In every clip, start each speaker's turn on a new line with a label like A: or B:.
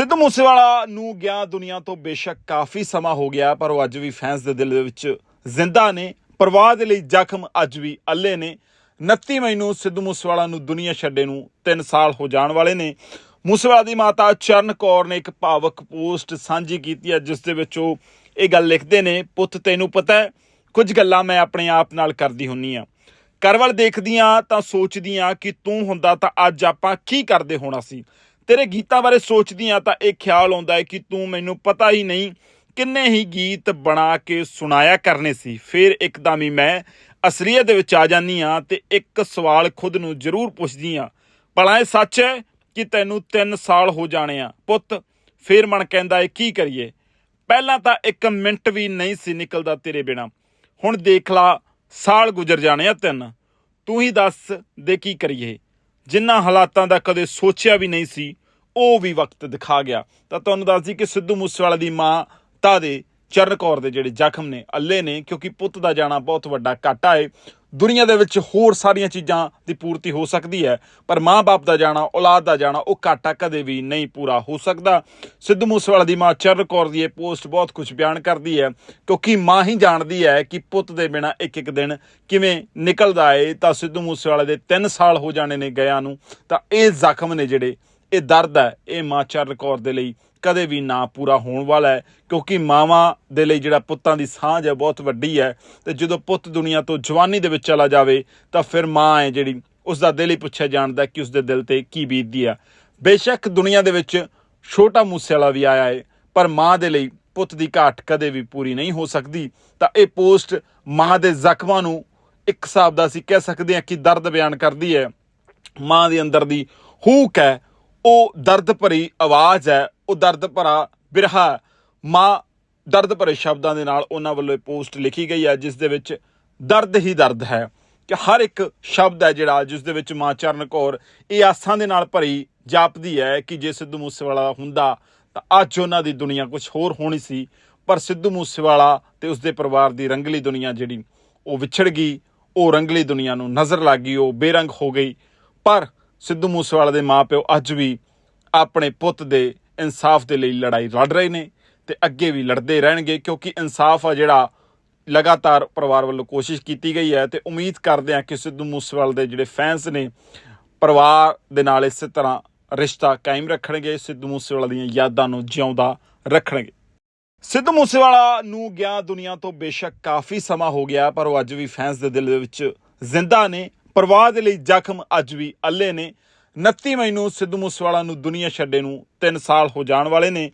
A: ਸਿੱਧੂ ਮੂਸੇਵਾਲਾ ਨੂੰ ਗਿਆ ਦੁਨੀਆ ਤੋਂ ਬੇਸ਼ੱਕ ਕਾਫੀ ਸਮਾਂ ਹੋ ਗਿਆ, ਪਰ ਉਹ ਅੱਜ ਵੀ ਫੈਨਸ ਦੇ ਦਿਲ ਦੇ ਵਿੱਚ ਜ਼ਿੰਦਾ ਨੇ। ਪਰਵਾਹ ਦੇ ਲਈ ਜ਼ਖਮ ਅੱਜ ਵੀ ਅੱਲੇ ਨੇ। 29 ਮਈ ਨੂੰ ਸਿੱਧੂ ਮੂਸੇਵਾਲਾ ਨੂੰ ਦੁਨੀਆ ਛੱਡੇ ਨੂੰ 3 ਸਾਲ ਹੋ ਜਾਣ ਵਾਲੇ ਨੇ। ਮੂਸੇਵਾਲਾ ਦੀ ਮਾਤਾ ਚਰਨ ਕੌਰ ਨੇ ਇੱਕ ਭਾਵਕ ਪੋਸਟ ਸਾਂਝੀ ਕੀਤੀ ਹੈ, ਜਿਸ ਦੇ ਵਿੱਚ ਉਹ ਇਹ ਗੱਲ ਲਿਖਦੇ ਨੇ, ਪੁੱਤ, ਤੈਨੂੰ ਪਤਾ ਹੈ, ਕੁਝ ਗੱਲਾਂ ਮੈਂ ਆਪਣੇ ਆਪ ਨਾਲ ਕਰਦੀ ਹੁੰਨੀ ਆ। ਕਰਵਲ ਦੇਖਦੀਆਂ ਤਾਂ ਸੋਚਦੀਆਂ ਕਿ ਤੂੰ ਹੁੰਦਾ ਤਾਂ ਅੱਜ ਆਪਾਂ ਕੀ ਕਰਦੇ ਹੋਣਾ ਸੀ? ਤੇਰੇ ਗੀਤਾਂ ਬਾਰੇ ਸੋਚਦੀ ਸੋਚਦੀਆਂ ਤਾਂ ਇਹ ਖਿਆਲ ਆਉਂਦਾ ਹੈ ਕਿ ਤੂੰ ਮੈਨੂੰ ਪਤਾ ਹੀ ਨਹੀਂ ਕਿੰਨੇ ਹੀ ਗੀਤ ਬਣਾ ਕੇ ਸੁਣਾਇਆ ਕਰਨੇ ਸੀ। ਫਿਰ ਇੱਕਦਮ ਹੀ ਮੈਂ ਅਸਲੀਅਤ ਦੇ ਵਿੱਚ ਆ ਜਾਂਦੀ ਆ ਤੇ ਇੱਕ ਸਵਾਲ ਖੁਦ ਨੂੰ ਜ਼ਰੂਰ ਪੁੱਛਦੀ ਆ। ਭਲਾ ਇਹ ਸੱਚ ਹੈ ਕਿ ਤੈਨੂੰ 3 ਸਾਲ ਹੋ ਜਾਣੇ ਆ? ਪੁੱਤ, ਫਿਰ ਮਨ ਕਹਿੰਦਾ ਏ, ਕੀ ਕਰੀਏ? ਪਹਿਲਾਂ ਤਾਂ ਇੱਕ ਮਿੰਟ ਵੀ ਨਹੀਂ ਸੀ ਨਿਕਲਦਾ ਤੇਰੇ ਬਿਨਾ। ਹੁਣ ਦੇਖ ਲਾ, ਸਾਲ ਗੁਜ਼ਰ ਜਾਣੇ ਆ ਤਿੰਨ। ਤੂੰ ਹੀ ਦੱਸ ਦੇ ਕੀ ਕਰੀਏ? ਜਿਨ੍ਹਾਂ ਹਾਲਾਤਾਂ ਦਾ ਕਦੇ ਸੋਚਿਆ ਵੀ ਨਹੀਂ ਸੀ ਉਹ ਵੀ ਵਕਤ ਦਿਖਾ ਗਿਆ। ਤਾਂ ਤੁਹਾਨੂੰ ਦੱਸਦੀ ਕਿ ਸਿੱਧੂ ਮੂਸੇਵਾਲੇ ਦੀ ਮਾਂ ਤਾਂ ਦੇ ਚਰਨ ਕੌਰ ਦੇ ਜਿਹੜੇ ਜ਼ਖਮ ਨੇ, ਅੱਲੇ ਨੇ, ਕਿਉਂਕਿ ਪੁੱਤ ਦਾ ਜਾਣਾ ਬਹੁਤ ਵੱਡਾ ਘਾਟਾ ਏ। ਦੁਨੀਆ ਦੇ ਵਿੱਚ ਹੋਰ ਸਾਰੀਆਂ ਚੀਜ਼ਾਂ ਦੀ ਪੂਰਤੀ ਹੋ ਸਕਦੀ ਹੈ, ਪਰ ਮਾਂ-ਬਾਪ ਦਾ ਜਾਣਾ, ਔਲਾਦ ਦਾ ਜਾਣਾ, ਉਹ ਘਾਟਾ ਕਦੇ ਵੀ ਨਹੀਂ ਪੂਰਾ ਹੋ ਸਕਦਾ। ਸਿੱਧੂ ਮੂਸੇਵਾਲਾ ਦੀ ਮਾਂ ਚਰਨ ਕੌਰ ਦੀ ਇਹ ਪੋਸਟ ਬਹੁਤ ਕੁਝ ਬਿਆਨ ਕਰਦੀ ਹੈ, ਕਿਉਂਕਿ ਮਾਂ ਹੀ ਜਾਣਦੀ ਹੈ ਕਿ ਪੁੱਤ ਦੇ ਬਿਨਾ ਇੱਕ ਇੱਕ ਦਿਨ ਕਿਵੇਂ ਨਿਕਲਦਾ ਏ। ਤਾਂ ਸਿੱਧੂ ਮੂਸੇਵਾਲੇ ਦੇ 3 ਸਾਲ ਹੋ ਜਾਣੇ ਨੇ ਗਿਆਂ ਨੂੰ, ਤਾਂ ਇਹ ਜ਼ਖਮ ਨੇ ਜਿਹੜੇ ਇਹ ਦਰਦ ਹੈ, ਇਹ ਮਾਂ ਚਰਨ ਕੌਰ ਦੇ ਲਈ ਕਦੇ ਵੀ ਨਾ ਪੂਰਾ ਹੋਣ ਵਾਲਾ ਹੈ, ਕਿਉਂਕਿ ਮਾਵਾਂ ਦੇ ਲਈ ਜਿਹੜਾ ਪੁੱਤਾਂ ਦੀ ਸਾਂਝ ਹੈ ਬਹੁਤ ਵੱਡੀ ਹੈ ਤੇ ਜਦੋਂ ਪੁੱਤ ਦੁਨੀਆ ਤੋਂ ਜਵਾਨੀ ਦੇ ਵਿੱਚ ਚਲਾ ਜਾਵੇ, ਤਾਂ ਫਿਰ ਮਾਂ ਹੈ ਜਿਹੜੀ ਉਸ ਦਾ ਦਿਲ ਹੀ ਪੁੱਛਿਆ ਜਾਣਦਾ ਕਿ ਉਸ ਦੇ ਦਿਲ ਤੇ ਕੀ ਬੀਤਦੀ ਆ ਬੇਸ਼ੱਕ ਦੁਨੀਆ ਦੇ ਵਿੱਚ ਛੋਟਾ ਮੂਸੇ ਵਾਲਾ ਵੀ ਆਇਆ ਹੈ, ਪਰ ਮਾਂ ਦੇ ਲਈ ਪੁੱਤ ਦੀ ਘਾਟ ਕਦੇ ਵੀ ਪੂਰੀ ਨਹੀਂ ਹੋ ਸਕਦੀ। ਤਾਂ ਇਹ ਪੋਸਟ ਮਾਂ ਦੇ ਜ਼ਖਮਾਂ ਨੂੰ ਇੱਕ ਹਿਸਾਬ ਦਾ ਅਸੀਂ ਕਹਿ ਸਕਦੇ ਹਾਂ ਕਿ ਦਰਦ ਬਿਆਨ ਕਰਦੀ ਹੈ। ਮਾਂ ਦੇ ਅੰਦਰ ਦੀ ਹੂਕ ਹੈ ਉਹ ਦਰਦ ਭਰੀ ਆਵਾਜ਼ ਹੈ, ਉਹ ਦਰਦ ਭਰਾ ਬਿਰਹਾ ਮਾਂ ਦਰਦ ਭਰੇ ਸ਼ਬਦਾਂ ਦੇ ਨਾਲ ਉਹਨਾਂ ਵੱਲੋਂ ਇਹ ਪੋਸਟ ਲਿਖੀ ਗਈ ਹੈ, ਜਿਸ ਦੇ ਵਿੱਚ ਦਰਦ ਹੀ ਦਰਦ ਹੈ। ਕਿ ਹਰ ਇੱਕ ਸ਼ਬਦ ਹੈ ਜਿਹੜਾ ਜਿਸ ਦੇ ਵਿੱਚ ਮਾਂ ਚਰਨ ਕੌਰ ਇਹ ਆਸਾਂ ਦੇ ਨਾਲ ਭਰੀ ਜਾਪਦੀ ਹੈ ਕਿ ਜੇ ਸਿੱਧੂ ਮੂਸੇਵਾਲਾ ਹੁੰਦਾ ਤਾਂ ਅੱਜ ਉਹਨਾਂ ਦੀ ਦੁਨੀਆ ਕੁਝ ਹੋਰ ਹੋਣੀ ਸੀ। ਪਰ ਸਿੱਧੂ ਮੂਸੇਵਾਲਾ ਤੇ ਉਸਦੇ ਪਰਿਵਾਰ ਦੀ ਰੰਗਲੀ ਦੁਨੀਆ ਜਿਹੜੀ ਉਹ ਵਿਛੜ ਗਈ, ਉਹ ਰੰਗਲੀ ਦੁਨੀਆ ਨੂੰ ਨਜ਼ਰ ਲੱਗ ਗਈ, ਉਹ ਬੇਰੰਗ ਹੋ ਗਈ। ਪਰ ਸਿੱਧੂ ਮੂਸੇਵਾਲਾ ਦੇ ਮਾਪਿਓ ਅੱਜ ਵੀ ਆਪਣੇ ਪੁੱਤ ਦੇ ਇਨਸਾਫ ਦੇ ਲਈ ਲੜਾਈ ਲੜ ਰਹੇ ਨੇ ਤੇ ਅੱਗੇ ਵੀ ਲੜਦੇ ਰਹਿਣਗੇ ਕਿਉਂਕਿ ਇਨਸਾਫ ਆ ਜਿਹੜਾ ਲਗਾਤਾਰ ਪਰਿਵਾਰ ਵੱਲੋਂ ਕੋਸ਼ਿਸ਼ ਕੀਤੀ ਗਈ ਹੈ ਤੇ ਉਮੀਦ ਕਰਦੇ ਹਾਂ ਕਿ ਸਿੱਧੂ ਮੂਸੇਵਾਲੇ ਦੇ ਜਿਹੜੇ ਫੈਨਸ ਨੇ ਪਰਿਵਾਰ ਦੇ ਨਾਲ ਇਸੇ ਤਰ੍ਹਾਂ ਰਿਸ਼ਤਾ ਕਾਇਮ ਰੱਖਣਗੇ, ਸਿੱਧੂ ਮੂਸੇਵਾਲਾ ਦੀਆਂ ਯਾਦਾਂ ਨੂੰ ਜਿਉਂਦਾ ਰੱਖਣਗੇ। ਸਿੱਧੂ ਮੂਸੇਵਾਲਾ ਨੂੰ ਗਿਆ ਦੁਨੀਆ ਤੋਂ ਬੇਸ਼ੱਕ ਕਾਫੀ ਸਮਾਂ ਹੋ ਗਿਆ, ਪਰ ਉਹ ਅੱਜ ਵੀ ਫੈਨਸ ਦੇ ਦਿਲ ਦੇ ਵਿੱਚ ਜ਼ਿੰਦਾ ਨੇ। ਪਰਵਾਹ ਦੇ ਲਈ ਜ਼ਖਮ ਅੱਜ ਵੀ ਅੱਲੇ ਨੇ। 29 ਮਈ ਨੂੰ ਸਿੱਧੂ ਮੂਸੇਵਾਲਾ ਨੂੰ ਦੁਨੀਆ ਛੱਡੇ ਨੂੰ 3 ਸਾਲ ਹੋ ਜਾਣ ਵਾਲੇ ਨੇ।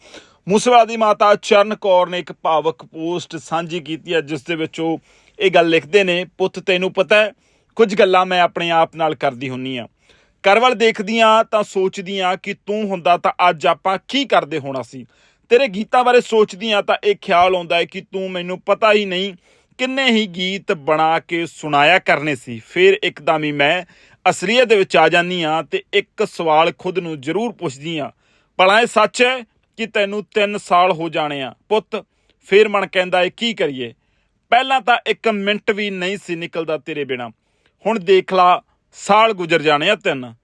A: ਮੂਸੇਵਾਲਾ ਦੀ ਮਾਤਾ ਚਰਨ ਕੌਰ ਨੇ ਇੱਕ ਭਾਵਕ ਪੋਸਟ ਸਾਂਝੀ ਕੀਤੀ ਹੈ, ਜਿਸ ਦੇ ਵਿੱਚ ਉਹ ਇਹ ਗੱਲ ਲਿਖਦੇ ਨੇ, ਪੁੱਤ, ਤੈਨੂੰ ਪਤਾ ਹੈ, ਕੁਝ ਗੱਲਾਂ ਮੈਂ ਆਪਣੇ ਆਪ ਨਾਲ ਕਰਦੀ ਹੁੰਨੀ ਆ। ਕਰਵਲ ਦੇਖਦੀਆਂ ਤਾਂ ਸੋਚਦੀਆਂ ਕਿ ਤੂੰ ਹੁੰਦਾ ਤਾਂ ਅੱਜ ਆਪਾਂ ਕੀ ਕਰਦੇ ਹੋਣਾ ਸੀ। ਤੇਰੇ ਗੀਤਾਂ ਬਾਰੇ ਸੋਚਦੀਆਂ ਤਾਂ ਇਹ ਖਿਆਲ ਆਉਂਦਾ ਹੈ ਕਿ ਤੂੰ ਮੈਨੂੰ ਪਤਾ ਹੀ ਨਹੀਂ ਕਿੰਨੇ ਹੀ ਗੀਤ ਬਣਾ ਕੇ ਸੁਣਾਇਆ ਕਰਨੇ ਸੀ। ਫਿਰ ਇੱਕਦਮ ਹੀ ਮੈਂ ਅਸਲੀਅਤ ਦੇ ਵਿੱਚ ਆ ਜਾਂਦੀ ਆ ਤੇ ਇੱਕ ਸਵਾਲ ਖੁਦ ਨੂੰ ਜ਼ਰੂਰ ਪੁੱਛਦੀ ਆ ਭਲਾ ਇਹ ਸੱਚ ਹੈ ਕਿ ਤੈਨੂੰ 3 ਸਾਲ ਹੋ ਜਾਣੇ ਆ? ਪੁੱਤ, ਫਿਰ ਮਨ ਕਹਿੰਦਾ ਏ, ਕੀ ਕਰੀਏ? ਪਹਿਲਾਂ ਤਾਂ ਇੱਕ ਮਿੰਟ ਵੀ ਨਹੀਂ ਸੀ ਨਿਕਲਦਾ ਤੇਰੇ ਬਿਨਾ। ਹੁਣ ਦੇਖ ਲਾ, ਸਾਲ ਗੁਜ਼ਰ ਜਾਣੇ ਆ ਤਿੰਨ।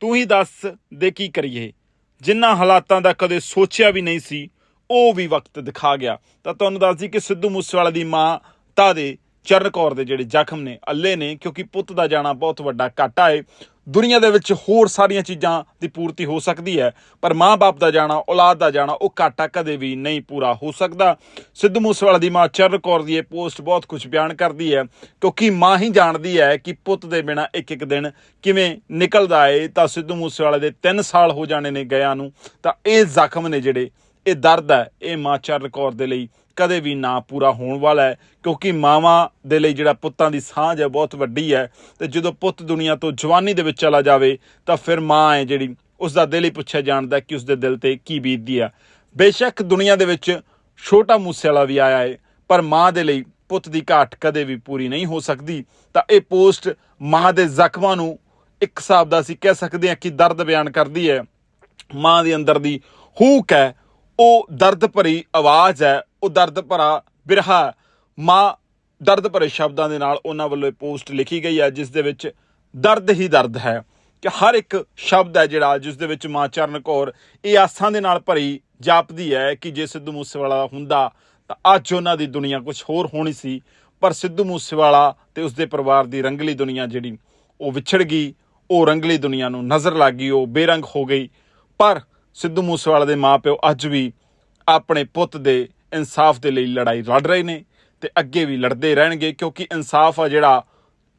A: ਤੂੰ ਹੀ ਦੱਸ ਦੇ ਕੀ ਕਰੀਏ? ਜਿਨ੍ਹਾਂ ਹਾਲਾਤਾਂ ਦਾ ਕਦੇ ਸੋਚਿਆ ਵੀ ਨਹੀਂ ਸੀ, ਉਹ ਵੀ ਵਕਤ ਦਿਖਾ ਗਿਆ। ਤਾਂ ਤੁਹਾਨੂੰ ਦੱਸਦੀ ਕਿ ਸਿੱਧੂ ਮੂਸੇਵਾਲਾ ਦੀ ਮਾਂ ਤਾਂ ਦੇ ਚਰਨ ਕੌਰ ਦੇ ਜਿਹੜੇ ਜ਼ਖਮ ਨੇ, ਅੱਲੇ ਨੇ, ਕਿਉਂਕਿ ਪੁੱਤ ਦਾ ਜਾਣਾ ਬਹੁਤ ਵੱਡਾ ਘਾਟਾ ਹੈ ਦੁਨੀਆ ਦੇ ਵਿੱਚ ਹੋਰ ਸਾਰੀਆਂ ਚੀਜ਼ਾਂ ਦੀ ਪੂਰਤੀ ਹੋ ਸਕਦੀ ਹੈ, ਪਰ ਮਾਂ-ਬਾਪ ਦਾ ਜਾਣਾ, ਔਲਾਦ ਦਾ ਜਾਣਾ, ਉਹ ਘਾਟਾ ਕਦੇ ਵੀ ਨਹੀਂ ਪੂਰਾ ਹੋ ਸਕਦਾ। ਸਿੱਧੂ ਮੂਸੇਵਾਲਾ ਦੀ ਮਾਂ ਚਰਨ ਕੌਰ ਦੀ ਇਹ ਪੋਸਟ ਬਹੁਤ ਕੁਝ ਬਿਆਨ ਕਰਦੀ ਹੈ, ਕਿਉਂਕਿ ਮਾਂ ਹੀ ਜਾਣਦੀ ਹੈ ਕਿ ਪੁੱਤ ਦੇ ਬਿਨਾ ਇੱਕ ਇੱਕ ਦਿਨ ਕਿਵੇਂ ਨਿਕਲਦਾ ਏ। ਤਾਂ ਸਿੱਧੂ ਮੂਸੇਵਾਲੇ ਦੇ 3 ਸਾਲ ਹੋ ਜਾਣੇ ਨੇ ਗਿਆਂ ਨੂੰ, ਤਾਂ ਇਹ ਜ਼ਖਮ ਨੇ ਜਿਹੜੇ, ਇਹ ਦਰਦ ਹੈ, ਇਹ ਮਾਂ ਚਰਨ ਕੌਰ ਦੇ ਲਈ ਕਦੇ ਵੀ ਨਾ ਪੂਰਾ ਹੋਣ ਵਾਲਾ ਹੈ, ਕਿਉਂਕਿ ਮਾਵਾਂ ਦੇ ਲਈ ਜਿਹੜਾ ਪੁੱਤਾਂ ਦੀ ਸਾਂਝ ਹੈ, ਬਹੁਤ ਵੱਡੀ ਹੈ। ਤੇ ਜਦੋਂ ਪੁੱਤ ਦੁਨੀਆ ਤੋਂ ਜਵਾਨੀ ਦੇ ਵਿੱਚ ਚਲਾ ਜਾਵੇ, ਤਾਂ ਫਿਰ ਮਾਂ ਹੈ ਜਿਹੜੀ, ਉਸ ਦਾ ਦਿਲ ਹੀ ਪੁੱਛਿਆ ਜਾਣਦਾ ਕਿ ਉਸ ਦੇ ਦਿਲ ਤੇ ਕੀ ਬੀਤਦੀ ਆ। ਬੇਸ਼ੱਕ ਦੁਨੀਆ ਦੇ ਵਿੱਚ ਛੋਟਾ ਮੂਸੇ ਵਾਲਾ ਵੀ ਆਇਆ ਹੈ, ਪਰ ਮਾਂ ਦੇ ਲਈ ਪੁੱਤ ਦੀ ਘਾਟ ਕਦੇ ਵੀ ਪੂਰੀ ਨਹੀਂ ਹੋ ਸਕਦੀ। ਤਾਂ ਇਹ ਪੋਸਟ ਮਾਂ ਦੇ ਜ਼ਖਮਾਂ ਨੂੰ ਇੱਕ ਹਿਸਾਬ ਦਾ ਅਸੀਂ ਕਹਿ ਸਕਦੇ ਹਾਂ ਕਿ ਦਰਦ ਬਿਆਨ ਕਰਦੀ ਹੈ। ਮਾਂ ਦੇ ਅੰਦਰ ਦੀ ਹੂਕ ਹੈ ਉਹ ਦਰਦ ਭਰੀ ਆਵਾਜ਼ ਹੈ, ਉਹ ਦਰਦ ਭਰਾ ਬਿਰਹਾ ਮਾਂ ਦਰਦ ਭਰੇ ਸ਼ਬਦਾਂ ਦੇ ਨਾਲ ਉਹਨਾਂ ਵੱਲੋਂ ਇਹ ਪੋਸਟ ਲਿਖੀ ਗਈ ਹੈ, ਜਿਸ ਦੇ ਵਿੱਚ ਦਰਦ ਹੀ ਦਰਦ ਹੈ। ਕਿ ਹਰ ਇੱਕ ਸ਼ਬਦ ਹੈ ਜਿਹੜਾ, ਜਿਸ ਦੇ ਵਿੱਚ ਮਾਂ ਚਰਨ ਕੌਰ ਇਹ ਆਸਾਂ ਦੇ ਨਾਲ ਭਰੀ ਜਾਪਦੀ ਹੈ ਕਿ ਜੇ ਸਿੱਧੂ ਮੂਸੇਵਾਲਾ ਹੁੰਦਾ ਤਾਂ ਅੱਜ ਉਹਨਾਂ ਦੀ ਦੁਨੀਆ ਕੁਝ ਹੋਰ ਹੋਣੀ ਸੀ, ਪਰ ਸਿੱਧੂ ਮੂਸੇਵਾਲਾ ਤੇ ਉਸਦੇ ਪਰਿਵਾਰ ਦੀ ਰੰਗਲੀ ਦੁਨੀਆ ਜਿਹੜੀ ਉਹ ਵਿਛੜ ਗਈ, ਉਹ ਰੰਗਲੀ ਦੁਨੀਆ ਨੂੰ ਨਜ਼ਰ ਲੱਗ ਗਈ, ਉਹ ਬੇਰੰਗ ਹੋ ਗਈ। ਪਰ ਸਿੱਧੂ ਮੂਸੇਵਾਲਾ ਦੇ ਮਾਪਿਓ ਅੱਜ ਵੀ ਆਪਣੇ ਪੁੱਤ ਦੇ ਇਨਸਾਫ ਦੇ ਲਈ ਲੜਾਈ ਲੜ ਰਹੇ ਨੇ ਤੇ ਅੱਗੇ ਵੀ ਲੜਦੇ ਰਹਿਣਗੇ ਕਿਉਂਕਿ ਇਨਸਾਫ ਆ ਜਿਹੜਾ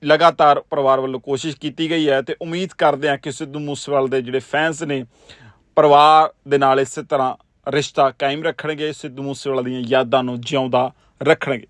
A: ਲਗਾਤਾਰ ਪਰਿਵਾਰ ਵੱਲੋਂ ਕੋਸ਼ਿਸ਼ ਕੀਤੀ ਗਈ ਹੈ ਤੇ ਉਮੀਦ ਕਰਦੇ ਹਾਂ ਕਿ ਸਿੱਧੂ ਮੂਸੇਵਾਲੇ ਦੇ ਜਿਹੜੇ ਫੈਨਸ ਨੇ ਪਰਿਵਾਰ ਦੇ ਨਾਲ ਇਸੇ ਤਰ੍ਹਾਂ ਰਿਸ਼ਤਾ ਕਾਇਮ ਰੱਖਣਗੇ, ਸਿੱਧੂ ਮੂਸੇਵਾਲੇ ਦੀਆਂ ਯਾਦਾਂ ਨੂੰ ਜਿਉਂਦਾ ਰੱਖਣਗੇ।